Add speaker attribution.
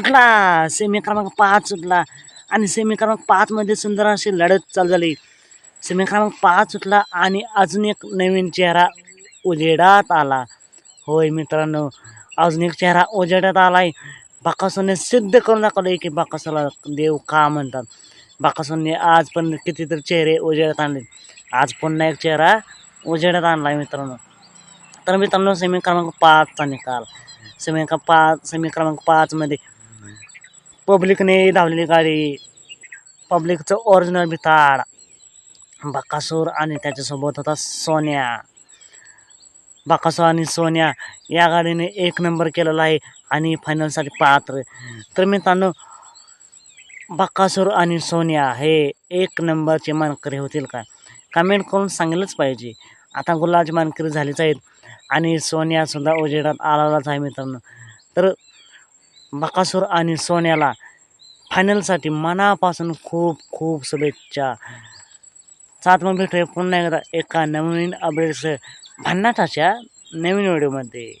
Speaker 1: सुटला सेमी क्रमांक पाच सुटला आणि सेमी क्रमांक पाचमध्ये सुंदर अशी लढत चालू झाली. सेमी क्रमांक पाच सुटला आणि अजून एक नवीन चेहरा उजेडात आला. होय मित्रांनो अजून एक चेहरा उजेडात आलाय. बाकासोने सिद्ध करून दाखवलं की बाकासोला देव का म्हणतात. बाकासोने आज पण कितीतरी चेहरे उजेडात आणले आज पुन्हा एक चेहरा उजेडात आणला मित्रांनो. तर मित्रांनो सेमी क्रमांक पाचचा निकाल. सेमी क्रमांक पाच सेमी क्रमांक पाचमध्ये पब्लिकने धावलेली गाडी. पब्लिकचं ओरिजिनल बिताड बाकासूर आणि त्याच्यासोबत होता सोन्या. बाकासूर आणि सोन्या या गाडीने एक नंबर केलेला आहे आणि फायनलसाठी पात्र. तर मित्रांनो बाकासूर आणि सोन्या हे एक नंबरचे मानकरी होतील का? कमेंट करून सांगितलंच पाहिजे. आता गुलाबची मानकरी झालीच आहेत आणि सोन्यासुद्धा उजेडात आलेलाच आहे मित्रांनो. तर बकासूर आणि सोन्याला फायनलसाठी मनापासून खूप खूप शुभेच्छा. सात मग भेटूया पुन्हा एकदा एका नवीन अपडेट्स भन्नाटाच्या नवीन व्हिडिओमध्ये